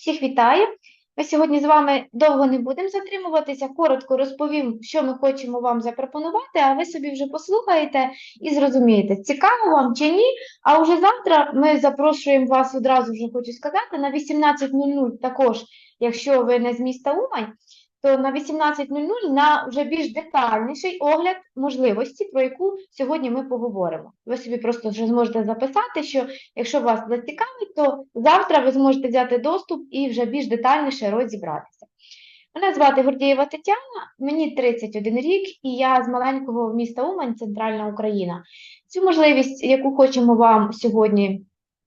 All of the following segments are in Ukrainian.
Всіх вітаю. Ми сьогодні з вами довго не будемо затримуватися. Коротко розповім, що ми хочемо вам запропонувати, а ви собі вже послухаєте і зрозумієте, цікаво вам чи ні. А вже завтра ми запрошуємо вас одразу вже хочу сказати на 18.00 також, якщо ви не з міста Умань, то на 18.00 на вже більш детальніший огляд можливості, про яку сьогодні ми поговоримо. Ви собі просто вже зможете записати, що якщо вас зацікавить, то завтра ви зможете взяти доступ і вже більш детальніше розібратися. Мене звати Гордієва Тетяна, мені 31 рік, і я з маленького міста Умань, Центральна Україна. Цю можливість, яку хочемо вам сьогодні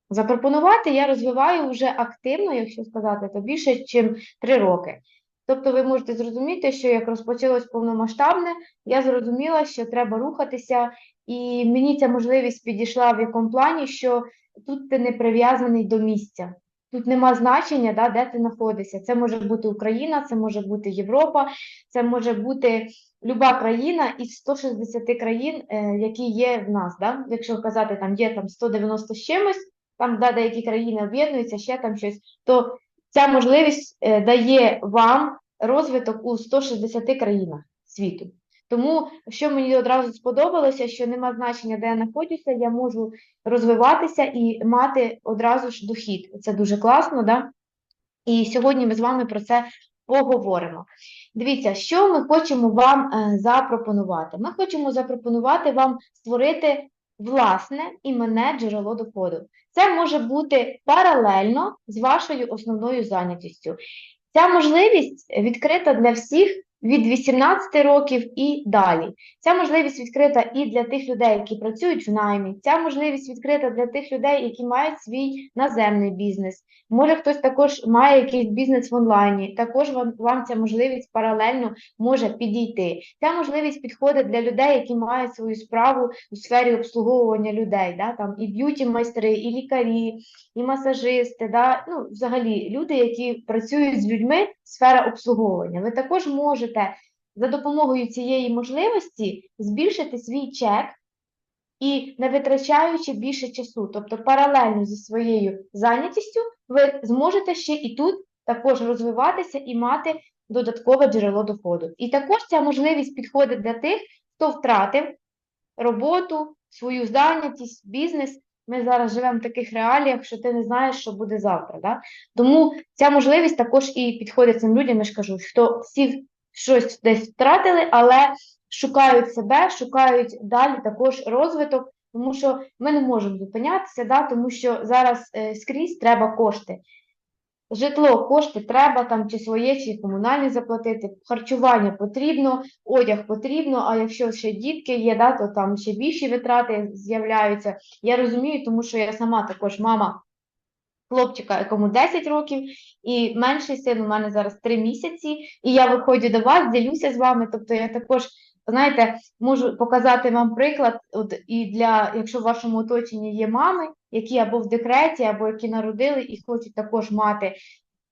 запропонувати, я розвиваю вже активно, якщо сказати, то більше, ніж 3 роки. Тобто ви можете зрозуміти, що як розпочалось повномасштабне, я зрозуміла, що треба рухатися, і мені ця можливість підійшла в якому плані, що тут ти не прив'язаний до місця. Тут нема значення, да, де ти знаходишся. Це може бути Україна, це може бути Європа, це може бути люба країна із 160 країн, е, які є в нас. Да? Якщо казати, там є там 190 з чимось, там да, деякі країни об'єднуються, ще там щось, то ця можливість е, дає вам розвиток у 160 країнах світу. Тому, що мені одразу сподобалося, що нема значення, де я знаходжуся, я можу розвиватися і мати одразу ж дохід. Це дуже класно, да? І сьогодні ми з вами про це поговоримо. Дивіться, що ми хочемо вам е, запропонувати. Ми хочемо запропонувати вам створити власне іменне джерело доходу. Це може бути паралельно з вашою основною зайнятістю. Ця можливість відкрита для всіх від 18 років і далі. Ця можливість відкрита і для тих людей, які працюють в наймі. Ця можливість відкрита для тих людей, які мають свій наземний бізнес. Може, хтось також має якийсь бізнес в онлайні. Також вам, вам ця можливість паралельно може підійти. Ця можливість підходить для людей, які мають свою справу у сфері обслуговування людей. Да? Там і б'юті-майстри, і лікарі, і масажисти. Да? Ну, взагалі, люди, які працюють з людьми, сфера обслуговування. Ви також можете за допомогою цієї можливості збільшити свій чек і не витрачаючи більше часу, тобто паралельно зі своєю зайнятістю, ви зможете ще і тут також розвиватися і мати додаткове джерело доходу. І також ця можливість підходить для тих, хто втратив роботу, свою зайнятість, бізнес. Ми зараз живемо в таких реаліях, що ти не знаєш, що буде завтра. Да? Тому ця можливість також і підходить цим людям, я ж кажу, що всі щось десь втратили, але шукають себе, шукають далі також розвиток, тому що ми не можемо зупинятися, да, тому що зараз е, скрізь треба кошти. Житло, кошти треба там чи своє, чи комунальні заплатити, харчування потрібно, одяг потрібно, а якщо ще дітки є, да, то там ще більші витрати з'являються. Я розумію, тому що я сама також мама хлопчика, якому 10 років, і менший син у мене зараз 3 місяці, і я виходжу до вас, ділюся з вами. Тобто я також, знаєте, можу показати вам приклад, от і для, якщо в вашому оточенні є мами, які або в декреті, або які народили і хочуть також мати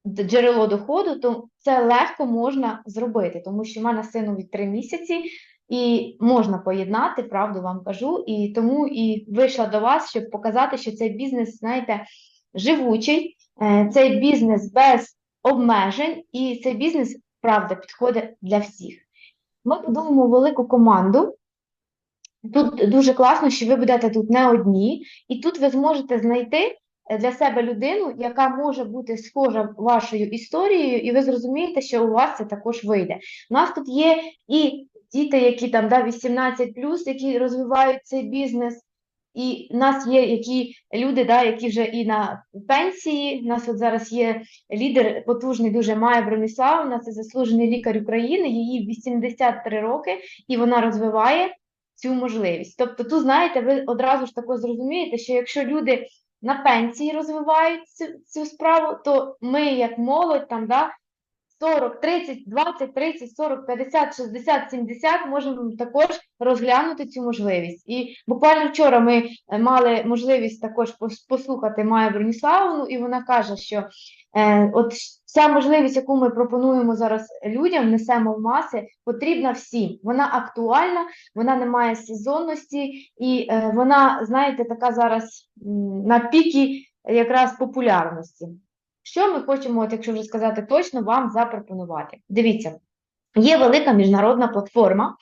джерело доходу, то це легко можна зробити, тому що в мене сину від 3 місяці. І можна поєднати, правду вам кажу, і тому і вийшла до вас, щоб показати, що цей бізнес, знаєте, живучий, е, цей бізнес без обмежень, і цей бізнес, правда, підходить для всіх. Ми будуємо велику команду. Тут дуже класно, що ви будете тут не одні, і тут ви зможете знайти е, для себе людину, яка може бути схожа вашою історією, і ви зрозумієте, що у вас це також вийде. У нас тут є і діти, які там да, 18 які розвивають цей бізнес. І в нас є які люди, да, які вже і на пенсії. У нас от зараз є лідер потужний, дуже Майя Брониславовна, це заслужений лікар України, її 83 роки, і вона розвиває цю можливість. Тобто, тут, знаєте, ви одразу ж тако зрозумієте, що якщо люди на пенсії розвивають цю, цю справу, то ми, як молодь, там, да, 40, 30, 20, 30, 40, 50, 60, 70 можемо також розглянути цю можливість. І буквально вчора ми е, мали можливість також послухати Маю Броніславовну, і вона каже, що е, от ця можливість, яку ми пропонуємо зараз людям, несемо в маси, потрібна всім. Вона актуальна, вона не має сезонності, і е, вона, знаєте, така зараз на пікі якраз популярності. Що ми хочемо, от якщо вже сказати точно, вам запропонувати? Дивіться, є велика міжнародна платформа,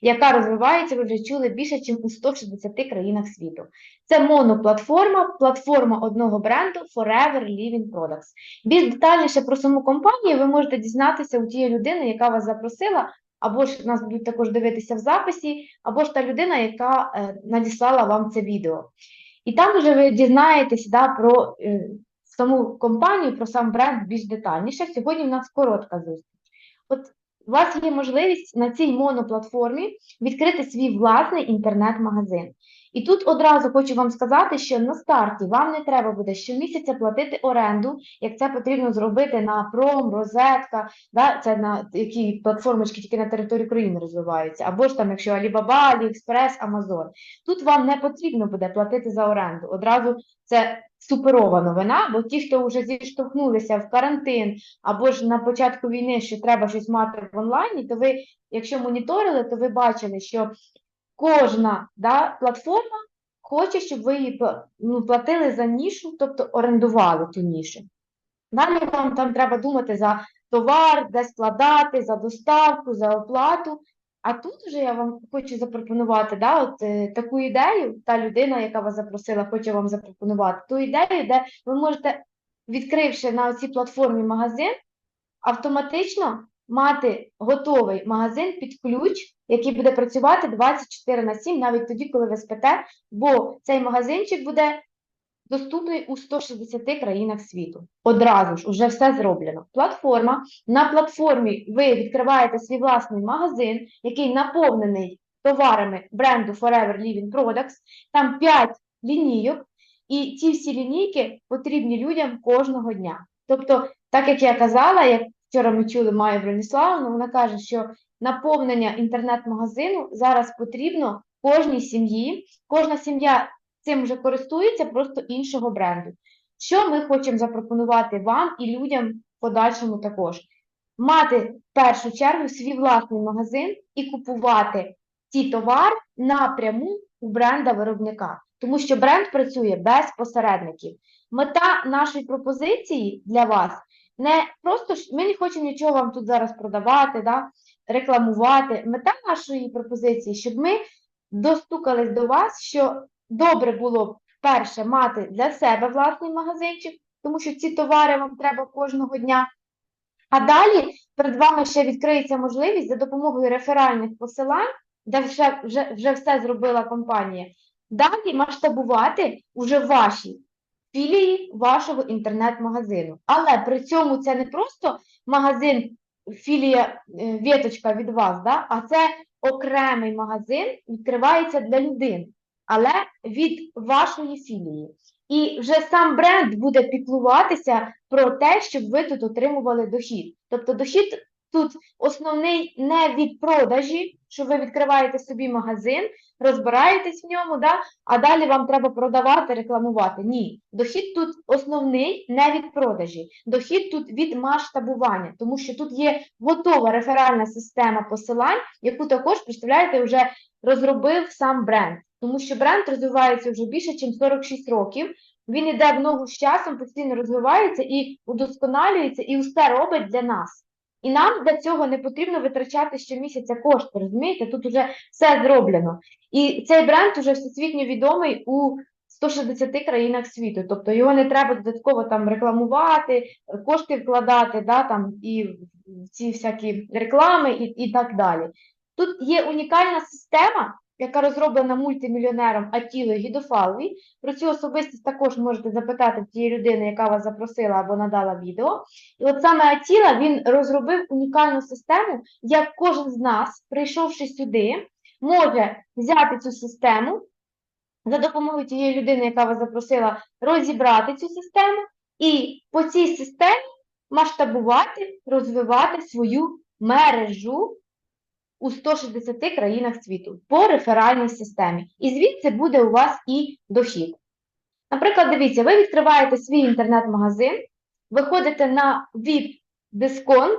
яка розвивається, ви вже чули, більше, ніж у 160 країнах світу. Це моноплатформа, платформа одного бренду Forever Living Products. Більш детальніше про саму компанію ви можете дізнатися у тієї людини, яка вас запросила, або ж нас будуть також дивитися в записі, або ж та людина, яка е, надіслала вам це відео. І там вже ви дізнаєтесь да, про е, саму компанію, про сам бренд більш детальніше. Сьогодні в нас коротка зустріч. От у вас є можливість на цій моноплатформі відкрити свій власний інтернет-магазин. І тут одразу хочу вам сказати, що на старті вам не треба буде щомісяця платити оренду, як це потрібно зробити на Пром, Розетка, да, це на які платформочки тільки на території України розвиваються, або ж там, якщо Alibaba, AliExpress, Amazon. Тут вам не потрібно буде платити за оренду. Одразу це суперова новина, бо ті, хто вже зіштовхнулися в карантин або ж на початку війни, що треба щось мати в онлайні, то ви, якщо моніторили, то ви бачили, що кожна да, платформа хоче, щоб ви її ну, платили за нішу, тобто орендували ту нішу. Далі вам там треба думати за товар, де складати, за доставку, за оплату. А тут вже я вам хочу запропонувати да, от, е, таку ідею, та людина, яка вас запросила, хоче вам запропонувати ту ідею, де ви можете, відкривши на цій платформі магазин, автоматично мати готовий магазин під ключ, який буде працювати 24 на 7, навіть тоді, коли ви спите, бо цей магазинчик буде доступний у 160 країнах світу. Одразу ж уже все зроблено. Платформа. На платформі ви відкриваєте свій власний магазин, який наповнений товарами бренду Forever Living Products. Там 5 лінійок, і ці всі лінійки потрібні людям кожного дня. Тобто, так як я казала, як вчора ми чули Маю Броніславовну, вона каже, що наповнення інтернет-магазину зараз потрібно кожній сім'ї. Кожна сім'я цим вже користується, просто іншого бренду. Що ми хочемо запропонувати вам і людям в подальшому також? Мати в першу чергу свій власний магазин і купувати ті товари напряму у бренда виробника, тому що бренд працює без посередників. Мета нашої пропозиції для вас не просто ми не хочемо нічого вам тут зараз продавати, да, рекламувати. Мета нашої пропозиції, щоб ми достукались до вас, що добре було б перше мати для себе власний магазинчик, тому що ці товари вам треба кожного дня. А далі перед вами ще відкриється можливість за допомогою реферальних посилань, де вже, вже, вже все зробила компанія, далі масштабувати уже ваші філії вашого інтернет-магазину. Але при цьому це не просто магазин, філія, е, віточка від вас, да? а це окремий магазин відкривається для людини, але від вашої філії. І вже сам бренд буде піклуватися про те, щоб ви тут отримували дохід. Тобто дохід тут основний не від продажі, що ви відкриваєте собі магазин, розбираєтесь в ньому, да? а далі вам треба продавати, рекламувати. Ні, дохід тут основний не від продажі, дохід тут від масштабування, тому що тут є готова реферальна система посилань, яку також, представляєте, вже розробив сам бренд. Тому що бренд розвивається вже більше, ніж 46 років. Він іде в ногу з часом, постійно розвивається і удосконалюється, і все робить для нас. І нам для цього не потрібно витрачати щомісяця кошти, розумієте? Тут вже все зроблено. І цей бренд вже всесвітньо відомий у 160 країнах світу. Тобто його не треба додатково там рекламувати, кошти вкладати, да, там, і ці всякі реклами і, і так далі. Тут є унікальна система, яка розроблена мультимільйонером Атілою Гідофалові. Про цю особистість також можете запитати тієї людини, яка вас запросила або надала відео. І от саме Атіла він розробив унікальну систему, як кожен з нас, прийшовши сюди, може взяти цю систему за допомогою тієї людини, яка вас запросила, розібрати цю систему і по цій системі масштабувати, розвивати свою мережу у 160 країнах світу по реферальній системі. І звідси буде у вас і дохід. Наприклад, дивіться, ви відкриваєте свій інтернет-магазин, виходите на VIP-дисконт,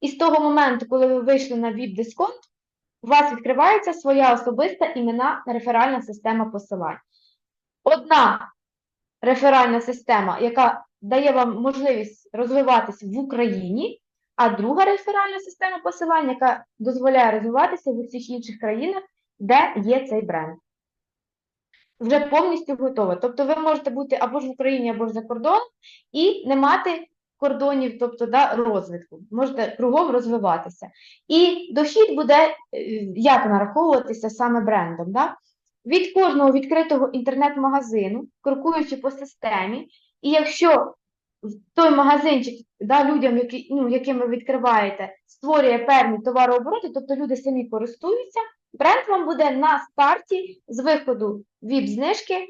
і з того моменту, коли ви вийшли на VIP-дисконт, у вас відкривається своя особиста імена реферальна система посилань. Одна реферальна система, яка дає вам можливість розвиватися в Україні, а друга реферальна система посилання, яка дозволяє розвиватися в усіх інших країнах, де є цей бренд. Вже повністю готова. Тобто ви можете бути або ж в Україні, або ж за кордоном, і не мати кордонів, тобто да, розвитку. Можете кругом розвиватися. І дохід буде е, як нараховуватися саме брендом. Да? Від кожного відкритого інтернет-магазину, крокуючи по системі, і якщо той магазинчик да, людям, які, ну, яким ви відкриваєте, створює певні товарообороти, тобто люди самі користуються, бренд вам буде на старті з виходу ВІП-знижки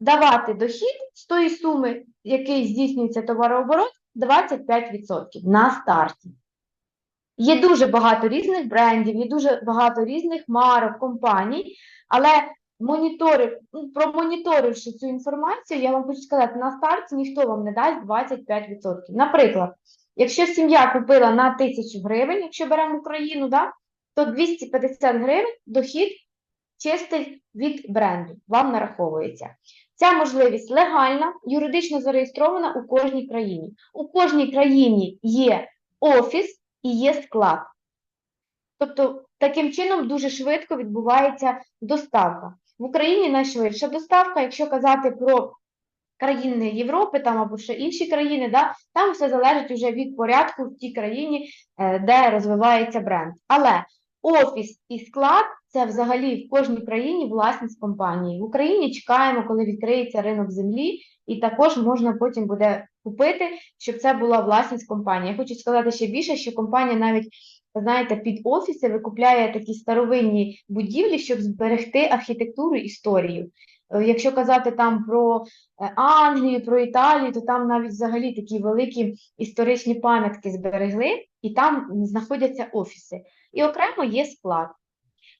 давати дохід з тої суми, який здійснюється товарооборот, 25% на старті. Є дуже багато різних брендів, є дуже багато різних марок, компаній, але моніторив, ну, промоніторивши цю інформацію, я вам хочу сказати, на старті ніхто вам не дасть 25%. Наприклад, якщо сім'я купила на 1000 гривень, якщо беремо Україну, да, то 250 гривень дохід чистий від бренду вам нараховується. Ця можливість легальна, юридично зареєстрована у кожній країні. У кожній країні є офіс і є склад. Тобто, таким чином дуже швидко відбувається доставка. В Україні найшвидша доставка, якщо казати про країни Європи там або ще інші країни, да, там все залежить вже від порядку в тій країні, е, де розвивається бренд. Але офіс і склад це взагалі в кожній країні власність компанії. В Україні чекаємо, коли відкриється ринок землі, і також можна потім буде купити, щоб це була власність компанії. Я хочу сказати ще більше, що компанія навіть, знаєте, під офіси викупляє такі старовинні будівлі, щоб зберегти архітектуру історію. Е, Якщо казати там про е, Англію, про Італію, то там навіть взагалі такі великі історичні пам'ятки зберегли, і там знаходяться офіси. І окремо є склад.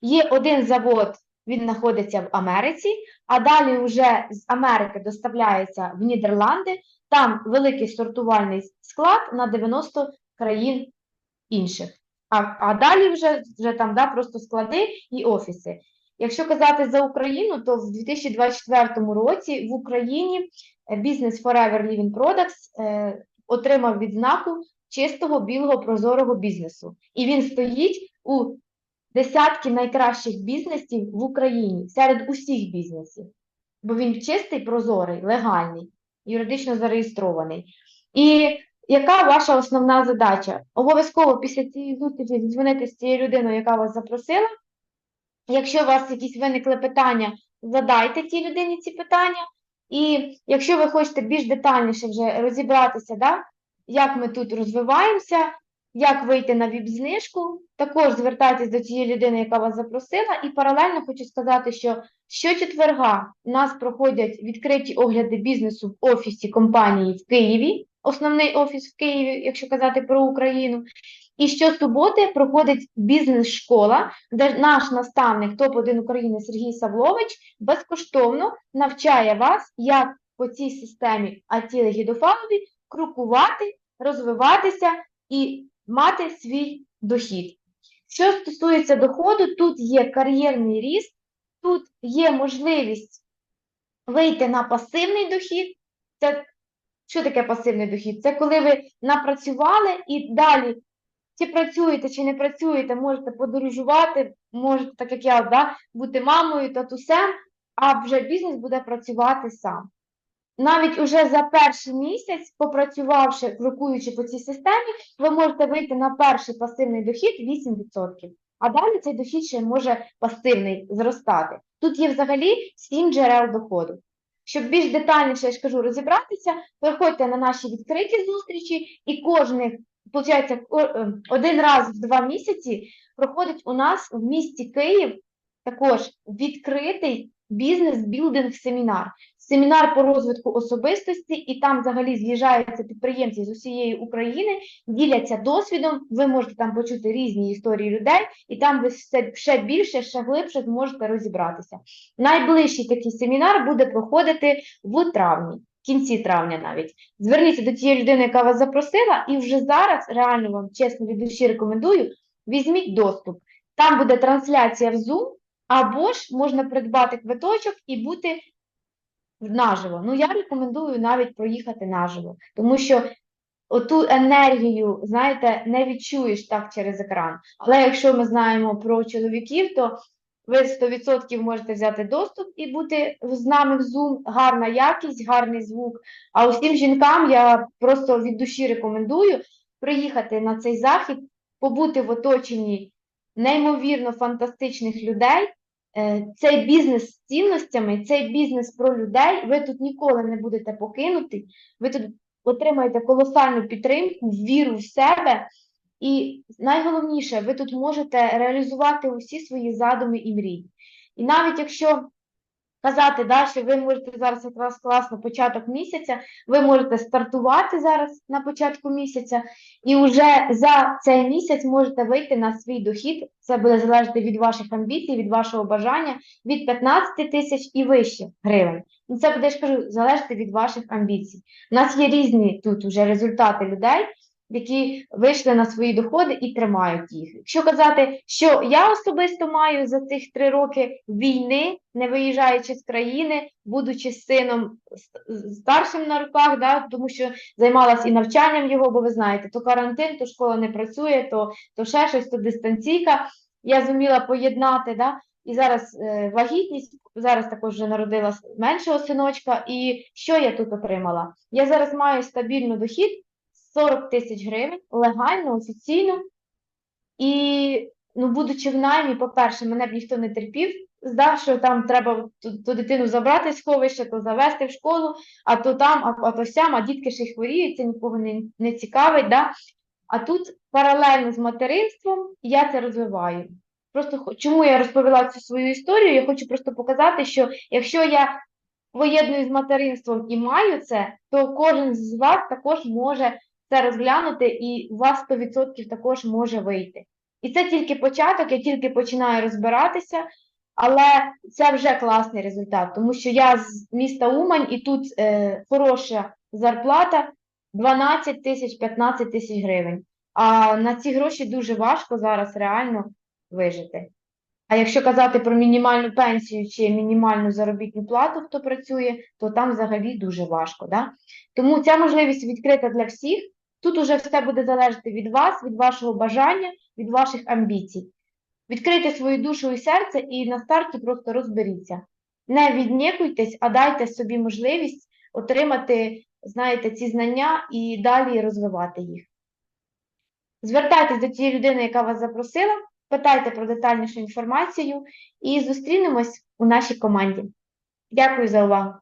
Є один завод, він знаходиться в Америці, а далі вже з Америки доставляється в Нідерланди, там великий сортувальний склад на 90 країн інших. А, а далі вже, вже там да, просто склади і офіси. Якщо казати за Україну, то в 2024 році в Україні бізнес Forever Living Products е, отримав відзнаку чистого, білого, прозорого бізнесу. І він стоїть у десятки найкращих бізнесів в Україні серед усіх бізнесів. Бо він чистий, прозорий, легальний, юридично зареєстрований. І яка ваша основна задача? Обов'язково після цієї зустрічі дзвонити з цією людиною, яка вас запросила. Якщо у вас якісь виникли питання, задайте тій людині ці питання. І якщо ви хочете більш детальніше вже розібратися, да, як ми тут розвиваємося, як вийти на ВІП-знижку, також звертайтесь до цієї людини, яка вас запросила. І паралельно хочу сказати, що щочетверга у нас проходять відкриті огляди бізнесу в офісі компанії в Києві, основний офіс в Києві, якщо казати про Україну. І щосуботи проходить бізнес-школа, де наш наставник топ-1 України Сергій Савлович безкоштовно навчає вас, як по цій системі Атіли-Гідофалові крокувати, розвиватися і мати свій дохід. Що стосується доходу, тут є кар'єрний ріст, тут є можливість вийти на пасивний дохід. Це що таке пасивний дохід? Це коли ви напрацювали і далі чи працюєте, чи не працюєте, можете подорожувати, можете, так як я, да, бути мамою, татусем, а вже бізнес буде працювати сам. Навіть уже за перший місяць, попрацювавши, крокуючи по цій системі, ви можете вийти на перший пасивний дохід 8%. А далі цей дохід ще може пасивний зростати. Тут є взагалі 7 джерел доходу. Щоб більш детальніше, я ж кажу, розібратися, приходьте на наші відкриті зустрічі, і кожних, виходить, один раз в два місяці проходить у нас в місті Київ також відкритий бізнес-білдинг семінар. По розвитку особистості, і там взагалі з'їжджаються підприємці з усієї України, діляться досвідом. Ви можете там почути різні історії людей, і там ви все ще більше, ще глибше зможете розібратися. Найближчий такий семінар буде проходити в травні, в кінці травня навіть. Зверніться до тієї людини, яка вас запросила, і вже зараз реально вам чесно від душі рекомендую. Візьміть доступ. Там буде трансляція в Zoom, або ж можна придбати квиточок і бути наживо. Ну, я рекомендую навіть проїхати наживо, тому що оту енергію, знаєте, не відчуєш так через екран. Але якщо ми знаємо про чоловіків, то ви 100% можете взяти доступ і бути з нами в Zoom, гарна якість, гарний звук. А усім жінкам я просто від душі рекомендую приїхати на цей захід, побути в оточенні неймовірно фантастичних людей. Е, Цей бізнес з цінностями, цей бізнес про людей, ви тут ніколи не будете покинути, ви тут отримаєте колосальну підтримку, віру в себе. І найголовніше, ви тут можете реалізувати усі свої задуми і мрії. І навіть якщо казати, да, що ви можете зараз якраз класно початок місяця, ви можете стартувати зараз на початку місяця, і вже за цей місяць можете вийти на свій дохід. Це буде залежати від ваших амбіцій, від вашого бажання, від 15 тисяч і вище гривень. І це буде, я ж кажу, залежати від ваших амбіцій. У нас є різні тут вже результати людей, які вийшли на свої доходи і тримають їх. Якщо казати, що я особисто маю за цих три роки війни, не виїжджаючи з країни, будучи сином старшим на руках, да, тому що займалась і навчанням його, бо ви знаєте, то карантин, то школа не працює, то, то ще щось, то дистанційка. Я зуміла поєднати, да, і зараз е, вагітність, зараз також вже народила меншого синочка. І що я тут отримала? Я зараз маю стабільний дохід 40 тисяч гривень, легально, офіційно. І, ну, будучи в наймі, по-перше, мене б ніхто не терпів, здав, що там треба ту, дитину забрати з сховища, то завести в школу, а то там, а, а то сям, а дітки ще й хворіють, це нікого не, не цікавить. Да? А тут паралельно з материнством я це розвиваю. Просто чому я розповіла цю свою історію? Я хочу просто показати, що якщо я поєдную з материнством і маю це, то кожен з вас також може це розглянути, і у вас 100% також може вийти. І це тільки початок, я тільки починаю розбиратися, але це вже класний результат, тому що я з міста Умань і тут е, хороша зарплата 12 тисяч, 15 тисяч гривень. А на ці гроші дуже важко зараз реально вижити. А якщо казати про мінімальну пенсію чи мінімальну заробітну плату, хто працює, то там взагалі дуже важко. Да? Тому ця можливість відкрита для всіх. Тут уже все буде залежати від вас, від вашого бажання, від ваших амбіцій. Відкрийте свою душу і серце і на старті просто розберіться. Не віднікуйтесь, а дайте собі можливість отримати, знаєте, ці знання і далі розвивати їх. Звертайтесь до тієї людини, яка вас запросила, питайте про детальнішу інформацію і зустрінемось у нашій команді. Дякую за увагу!